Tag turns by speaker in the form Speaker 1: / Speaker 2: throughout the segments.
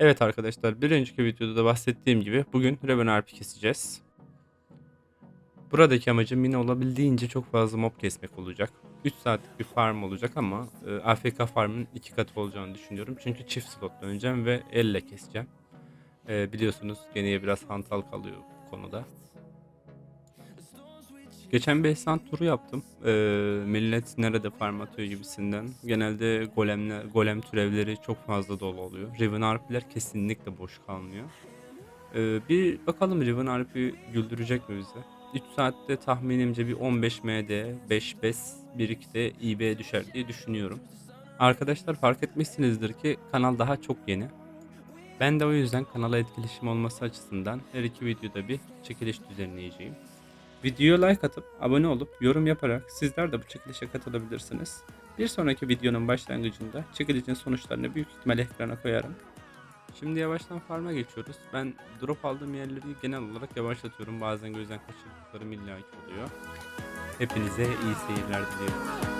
Speaker 1: Evet arkadaşlar bir önceki videoda da bahsettiğim gibi bugün Raven RP keseceğiz. Buradaki amacım yine olabildiğince çok fazla mob kesmek olacak. 3 saatlik bir farm olacak ama e, AFK farmın 2 katı olacağını düşünüyorum. Çünkü çift slot döneceğim ve elle keseceğim. E, biliyorsunuz geriye biraz hantal kalıyor bu konuda. Geçen bir Ehsan turu yaptım. Ee, millet nerede farm atıyor gibisinden. Genelde golemler, golem türevleri çok fazla dolu oluyor. Riven RP'ler kesinlikle boş kalmıyor. Ee, bir bakalım Riven RP güldürecek mi bize? 3 saatte tahminimce bir 15 MD, 5 BES, 1-2 de IB düşer diye düşünüyorum. Arkadaşlar fark etmişsinizdir ki kanal daha çok yeni. Ben de o yüzden kanala etkileşim olması açısından her iki videoda bir çekiliş düzenleyeceğim. Videoya like atıp abone olup yorum yaparak sizler de bu çekilişe katılabilirsiniz. Bir sonraki videonun başlangıcında çekilişin sonuçlarını büyük ihtimalle ekrana koyarım. Şimdi yavaştan farma geçiyoruz. Ben drop aldığım yerleri genel olarak yavaşlatıyorum. Bazen gözden kaçırdıklarım illaki oluyor. Hepinize iyi seyirler diliyorum.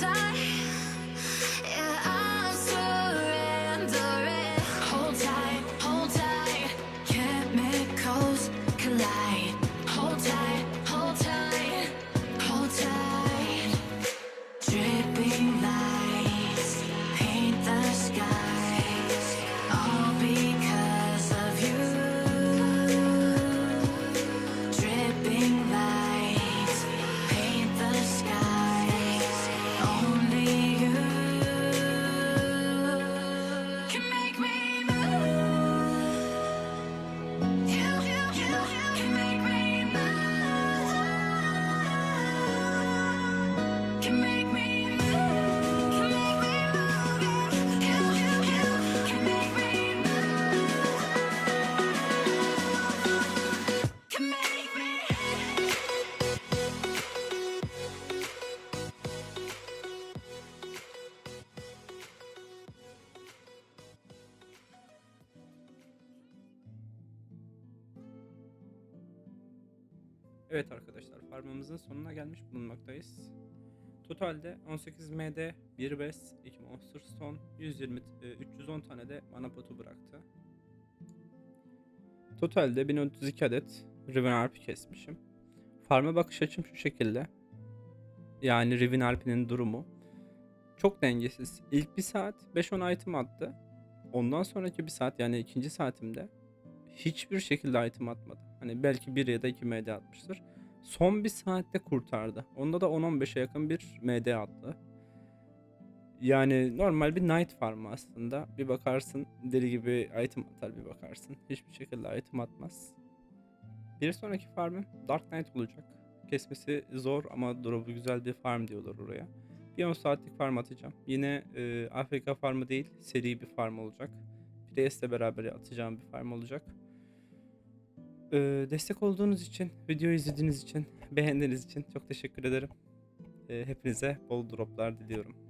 Speaker 2: time.
Speaker 1: Evet arkadaşlar farmımızın sonuna gelmiş bulunmaktayız. Totalde 18 MD, 1 Bes, 2 Monster Stone, 120, e, 310 tane de mana potu bıraktı. Totalde 1032 adet Riven Harpy kesmişim. Farm'a bakış açım şu şekilde. Yani Riven Harpy'nin durumu. Çok dengesiz. İlk bir saat 5-10 item attı. Ondan sonraki bir saat yani ikinci saatimde hiçbir şekilde item atmadı. Hani belki 1 ya da 2 MD atmıştır. Son bir saatte kurtardı. Onda da 10-15'e yakın bir MD attı. Yani normal bir night farm aslında. Bir bakarsın deli gibi item atar bir bakarsın. Hiçbir şekilde item atmaz. Bir sonraki farmım Dark Knight olacak. Kesmesi zor ama drop'u güzel bir farm diyorlar oraya. Bir 10 saatlik farm atacağım. Yine e, AFK farmı değil seri bir farm olacak. Priest'le beraber atacağım bir farm olacak. Ee, destek olduğunuz için, videoyu izlediğiniz için, beğendiğiniz için çok teşekkür ederim. Ee, hepinize bol droplar diliyorum.